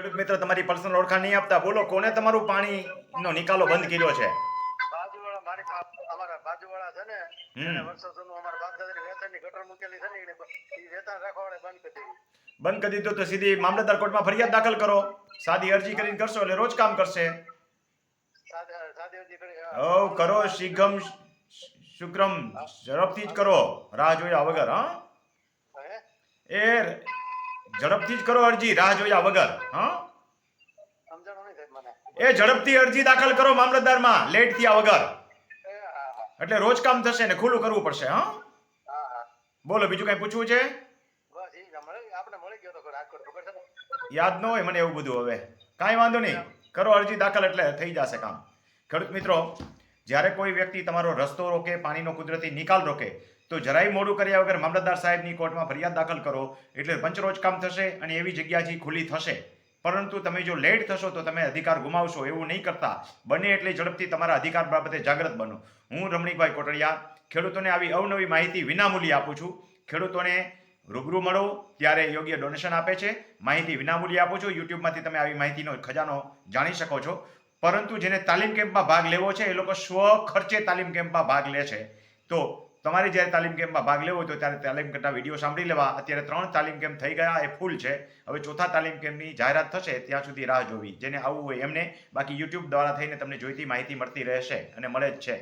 ખેડૂત મિત્ર તમારી પર્સનલ ઓળખાણ નહીં આપતા બોલો કોને તમારું પાણીનો નિકાલો બંધ કર્યો છે બાજુવાળા મારી અમારા બાજુવાળા છે ને. એને વર્ષો અમારા બાપ દાદાની વેચાણની ગટર મૂકેલી છે ને એને વેચાણ બંધ કરી દીધી. બંધ કરી દીધું તો સીધી મામલતદાર કોર્ટમાં ફરિયાદ દાખલ કરો સાદી અરજી કરીને કરશો એટલે રોજ કામ કરશે સાદે- અરજી કરી. હવ કરો શીઘ્રમ શુક્રમ ઝડપથી જ કરો રાહ જોયા વગર હા હે? એ ઝડપથી જ કરો અરજી રાહ જોયા વગર હા. એ ઝડપથી અરજી દાખલ કરો મામલતદારમાં લેટ થયા વગર. એટલે રોજ કામ થશે ને ખુલ્લું કરવું પડશે હા. બોલો બીજું કઈ પૂછવું છે? યાદ ન હોય મને એવું બધું હવે કાંઈ વાંધો નહીં કરો અરજી દાખલ એટલે થઈ જશે કામ ખેડૂત મિત્રો જ્યારે કોઈ વ્યક્તિ તમારો રસ્તો રોકે, પાણીનો કુદરતી નિકાલ રોકે, તો જરાય મોડું કર્યા વગર મામલતદાર સાહેબની કોર્ટમાં ફરિયાદ દાખલ કરો. એટલે પંચરોજ કામ થશે અને એવી જગ્યાથી ખુલ્લી થશે. પરંતુ તમે જો લેટ થશો તો તમે અધિકાર ગુમાવશો એવું નહીં કરતા. બને એટલે ઝડપથી તમારા અધિકાર બાબતે જાગૃત બનો. હું રમણીકભાઈ કોટડિયા, ખેડૂતોને આવી અવનવી માહિતી વિનામૂલ્યે આપું છું. ખેડૂતોને રૂબરૂ મળો, ત્યારે યોગ્ય ડોનેશન આપે છે. માહિતી વિનામૂલ્યે આપું છું. યુટ્યુબમાંથી તમે આવી માહિતીનો ખજાનો જાણી શકો છો. પરંતુ જેને તાલીમ કેમ્પમાં ભાગ લેવો છે, એ લોકો સ્વ ખર્ચે તાલીમ કેમ્પમાં ભાગ લે છે. તો તમારે જ્યારે તાલીમ કેમ્પમાં ભાગ લેવો તો ત્યારે તાલીમ કેમ્પના વીડિયો સાંભળી લેવા. અત્યારે ત્રણ તાલીમ કેમ્પ થઈ ગયા, એ ફૂલ છે. હવે ચોથા તાલીમ કેમ્પની જાહેરાત થશે, ત્યાં સુધી રાહ જોવી. જેને આવવું હોય એમને બાકી યુટ્યુબ દ્વારા થઈને તમને જોઈતી માહિતી મળતી રહેશે અને મળે જ છે.